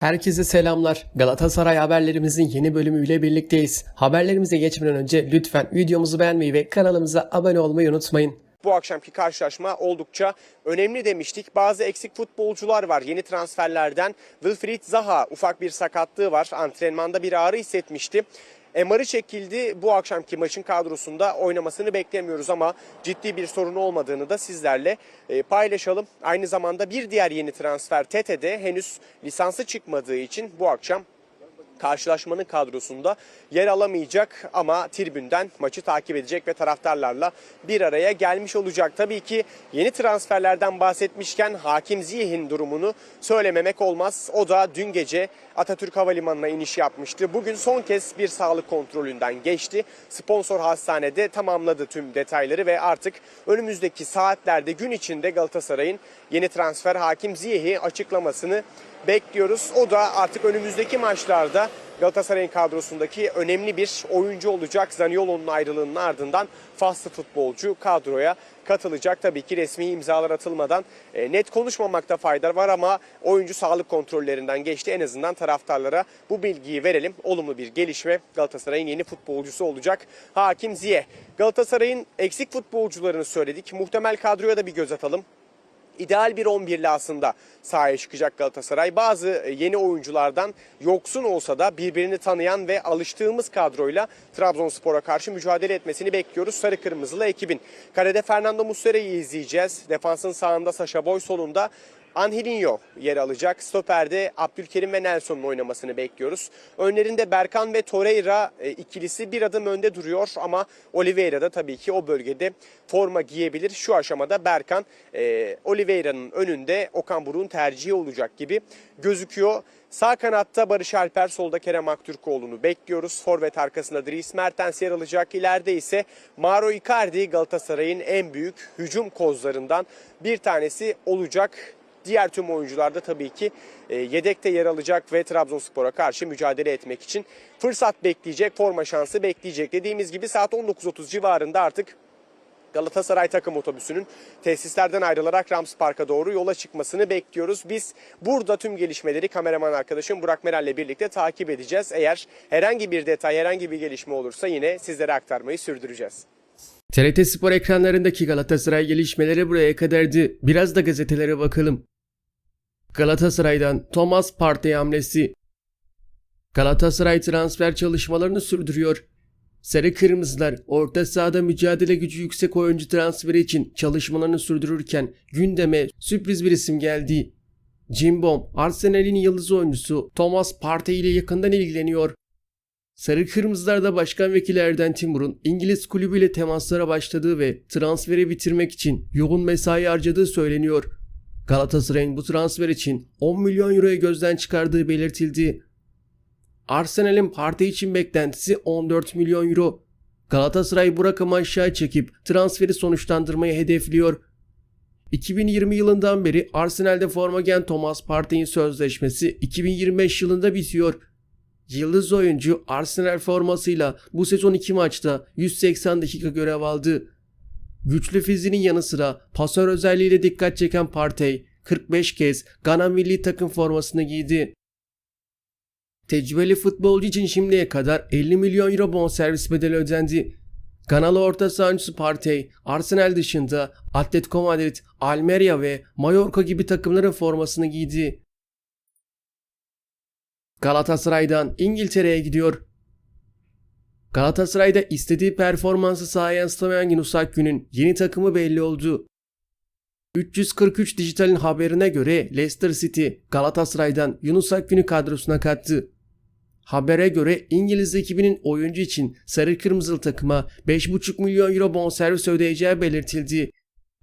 Herkese selamlar. Galatasaray haberlerimizin yeni bölümüyle birlikteyiz. Haberlerimize geçmeden önce lütfen videomuzu beğenmeyi ve kanalımıza abone olmayı unutmayın. Bu akşamki karşılaşma oldukça önemli demiştik. Bazı eksik futbolcular var yeni transferlerden. Wilfried Zaha ufak bir sakatlığı var. Antrenmanda bir ağrı hissetmişti. MR'ı çekildi. Bu akşamki maçın kadrosunda oynamasını beklemiyoruz ama ciddi bir sorun olmadığını da sizlerle e, paylaşalım. Aynı zamanda bir diğer yeni transfer Tete'de henüz lisansı çıkmadığı için bu akşam karşılaşmanın kadrosunda yer alamayacak ama tribünden maçı takip edecek ve taraftarlarla bir araya gelmiş olacak. Tabii ki yeni transferlerden bahsetmişken Hakim Ziyeh'in durumunu söylememek olmaz. O da dün gece Atatürk Havalimanı'na iniş yapmıştı. Bugün son kez bir sağlık kontrolünden geçti. Sponsor hastanede tamamladı tüm detayları ve artık önümüzdeki saatlerde gün içinde Galatasaray'ın yeni transfer Hakim Ziyeh'i açıklamasını bekliyoruz. O da artık önümüzdeki maçlarda Galatasaray'ın kadrosundaki önemli bir oyuncu olacak. Zaniolo'nun ayrılığının ardından faslı futbolcu kadroya katılacak. Tabii ki resmi imzalar atılmadan e, net konuşmamakta fayda var ama oyuncu sağlık kontrollerinden geçti. En azından taraftarlara bu bilgiyi verelim. Olumlu bir gelişme Galatasaray'ın yeni futbolcusu olacak. Hakim Ziye. Galatasaray'ın eksik futbolcularını söyledik. Muhtemel kadroya da bir göz atalım ideal bir 11'li aslında sahaya çıkacak Galatasaray. Bazı e, yeni oyunculardan yoksun olsa da birbirini tanıyan ve alıştığımız kadroyla Trabzonspor'a karşı mücadele etmesini bekliyoruz. Sarı kırmızılı ekibin. Kalede Fernando Muslera'yı izleyeceğiz. Defansın sağında Saşa Boy solunda Angelinho yer alacak. Stoper'de Abdülkerim ve Nelson'un oynamasını bekliyoruz. Önlerinde Berkan ve Torreira e, ikilisi bir adım önde duruyor ama Oliveira da tabii ki o bölgede forma giyebilir. Şu aşamada Berkan e, Oliveira'nın önünde Okan Buruk'un tercihi olacak gibi gözüküyor. Sağ kanatta Barış Alper, solda Kerem Aktürkoğlu'nu bekliyoruz. Forvet arkasında Dries Mertens yer alacak. İleride ise Mauro Icardi Galatasaray'ın en büyük hücum kozlarından bir tanesi olacak. Diğer tüm oyuncular da tabii ki e, yedekte yer alacak ve Trabzonspor'a karşı mücadele etmek için fırsat bekleyecek, forma şansı bekleyecek. Dediğimiz gibi saat 19.30 civarında artık Galatasaray takım otobüsünün tesislerden ayrılarak Rams Park'a doğru yola çıkmasını bekliyoruz. Biz burada tüm gelişmeleri kameraman arkadaşım Burak Meral'le birlikte takip edeceğiz. Eğer herhangi bir detay, herhangi bir gelişme olursa yine sizlere aktarmayı sürdüreceğiz. TRT Spor ekranlarındaki Galatasaray gelişmeleri buraya kadardı. Biraz da gazetelere bakalım. Galatasaray'dan Thomas Partey hamlesi. Galatasaray transfer çalışmalarını sürdürüyor. Sarı Kırmızılar orta sahada mücadele gücü yüksek oyuncu transferi için çalışmalarını sürdürürken gündeme sürpriz bir isim geldi. Cimbom, Arsenal'in yıldız oyuncusu Thomas Partey ile yakından ilgileniyor. Sarı Kırmızılar'da Başkan Vekili Erden Timur'un İngiliz kulübüyle temaslara başladığı ve transferi bitirmek için yoğun mesai harcadığı söyleniyor. Galatasaray'ın bu transfer için 10 milyon euroya gözden çıkardığı belirtildi. Arsenal'in parti için beklentisi 14 milyon euro. Galatasaray bu rakamı aşağı çekip transferi sonuçlandırmayı hedefliyor. 2020 yılından beri Arsenal'de forma giyen Thomas Partey'in sözleşmesi 2025 yılında bitiyor. Yıldız oyuncu Arsenal formasıyla bu sezon 2 maçta 180 dakika görev aldı. Güçlü fiziğinin yanı sıra pasör özelliğiyle dikkat çeken Partey 45 kez Gana milli takım formasını giydi. Tecrübeli futbolcu için şimdiye kadar 50 milyon euro bonservis bedeli ödendi. Ganalı orta sahancısı Partey, Arsenal dışında Atletico Madrid, Almeria ve Mallorca gibi takımların formasını giydi. Galatasaray'dan İngiltere'ye gidiyor. Galatasaray'da istediği performansı sahaya yansıtamayan Yunus Akgün'ün yeni takımı belli oldu. 343 Dijital'in haberine göre Leicester City Galatasaray'dan Yunus Akgün'ü kadrosuna kattı. Habere göre İngiliz ekibinin oyuncu için sarı kırmızılı takıma 5,5 milyon euro bonservis ödeyeceği belirtildi.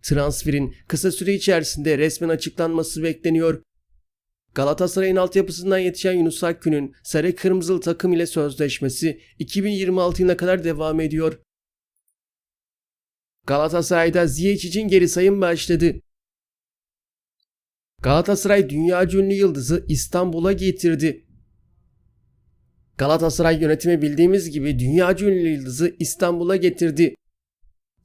Transferin kısa süre içerisinde resmen açıklanması bekleniyor. Galatasaray'ın altyapısından yetişen Yunus Akgün'ün sarı kırmızılı takım ile sözleşmesi 2026 yılına kadar devam ediyor. Galatasaray'da Ziyech için geri sayım başladı. Galatasaray dünya ünlü yıldızı İstanbul'a getirdi. Galatasaray yönetimi bildiğimiz gibi dünya ünlü yıldızı İstanbul'a getirdi.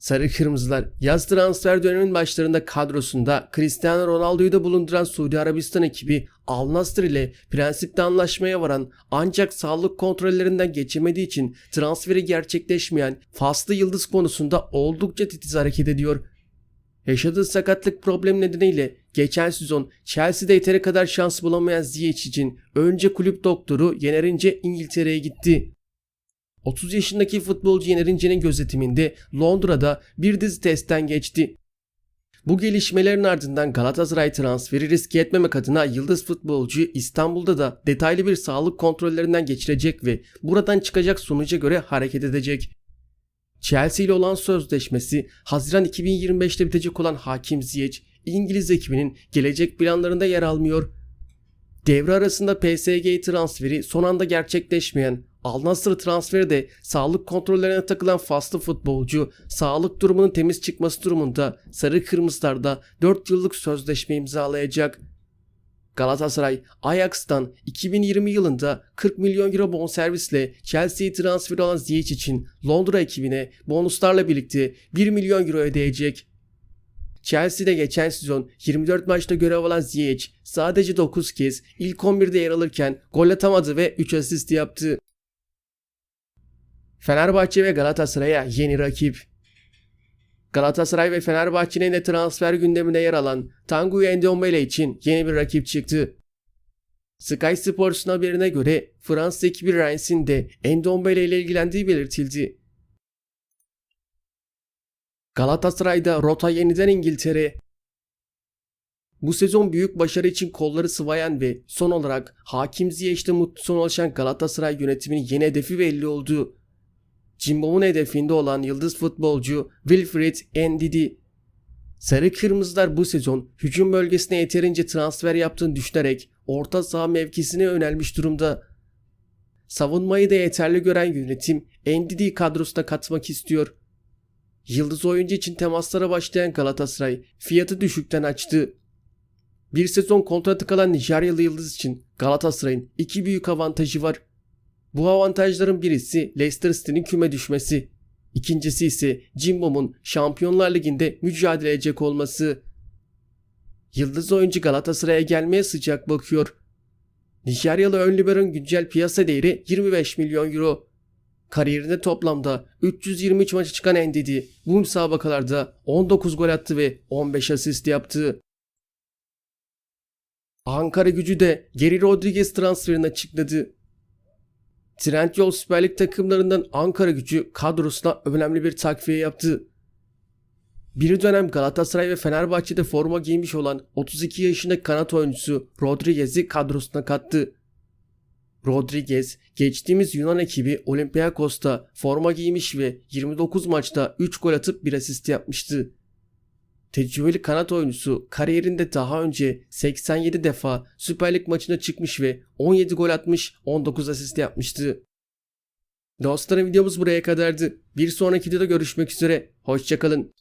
Sarı Kırmızılar yaz transfer döneminin başlarında kadrosunda Cristiano Ronaldo'yu da bulunduran Suudi Arabistan ekibi Al Nassr ile prensipte anlaşmaya varan ancak sağlık kontrollerinden geçemediği için transferi gerçekleşmeyen Faslı Yıldız konusunda oldukça titiz hareket ediyor. Yaşadığı sakatlık problemi nedeniyle geçen sezon Chelsea'de yeteri kadar şans bulamayan Ziyech için önce kulüp doktoru Yenerince İngiltere'ye gitti. 30 yaşındaki futbolcu Yenerince'nin gözetiminde Londra'da bir dizi testten geçti. Bu gelişmelerin ardından Galatasaray transferi riske etmemek adına yıldız futbolcu İstanbul'da da detaylı bir sağlık kontrollerinden geçirecek ve buradan çıkacak sonuca göre hareket edecek. Chelsea ile olan sözleşmesi Haziran 2025'te bitecek olan Hakim Ziyech, İngiliz ekibinin gelecek planlarında yer almıyor. Devre arasında PSG transferi son anda gerçekleşmeyen Al Nassr transferi de sağlık kontrollerine takılan faslı futbolcu sağlık durumunun temiz çıkması durumunda Sarı Kırmızılar'da 4 yıllık sözleşme imzalayacak. Galatasaray Ajax'tan 2020 yılında 40 milyon euro bonservisle Chelsea'ye transferi olan Ziyech için Londra ekibine bonuslarla birlikte 1 milyon euro ödeyecek. Chelsea'de geçen sezon 24 maçta görev alan Ziyech sadece 9 kez ilk 11'de yer alırken gol atamadı ve 3 asist yaptı. Fenerbahçe ve Galatasaray'a yeni rakip. Galatasaray ve Fenerbahçe'nin de transfer gündemine yer alan Tanguy Ndombele için yeni bir rakip çıktı. Sky Sports'un haberine göre Fransız ekibi Reins'in de Ndombele ile ilgilendiği belirtildi. Galatasaray'da rota yeniden İngiltere. Bu sezon büyük başarı için kolları sıvayan ve son olarak Hakim Ziyech'te mutlu son ulaşan Galatasaray yönetiminin yeni hedefi belli oldu. Cimbom'un hedefinde olan yıldız futbolcu Wilfried Ndidi. Sarı Kırmızılar bu sezon hücum bölgesine yeterince transfer yaptığını düşünerek orta saha mevkisine yönelmiş durumda. Savunmayı da yeterli gören yönetim Ndidi'yi kadrosuna katmak istiyor. Yıldız oyuncu için temaslara başlayan Galatasaray fiyatı düşükten açtı. Bir sezon kontratı kalan Nijeryalı Yıldız için Galatasaray'ın iki büyük avantajı var. Bu avantajların birisi Leicester City'nin küme düşmesi. İkincisi ise Cimbom'un Şampiyonlar Ligi'nde mücadele edecek olması. Yıldız oyuncu Galatasaray'a gelmeye sıcak bakıyor. Nijeryalı ön libero'nun güncel piyasa değeri 25 milyon euro. Kariyerinde toplamda 323 maça çıkan Ndidi bu müsabakalarda 19 gol attı ve 15 asist yaptı. Ankara gücü de Geri Rodriguez transferini açıkladı. Trendyol Süper Lig takımlarından Ankara gücü kadrosuna önemli bir takviye yaptı. Bir dönem Galatasaray ve Fenerbahçe'de forma giymiş olan 32 yaşındaki kanat oyuncusu Rodriguez'i kadrosuna kattı. Rodriguez geçtiğimiz Yunan ekibi Olympiakos'ta forma giymiş ve 29 maçta 3 gol atıp bir asist yapmıştı. Tecrübeli kanat oyuncusu kariyerinde daha önce 87 defa Süper Lig maçına çıkmış ve 17 gol atmış 19 asist yapmıştı. Dostlarım videomuz buraya kadardı. Bir sonraki videoda görüşmek üzere. Hoşçakalın.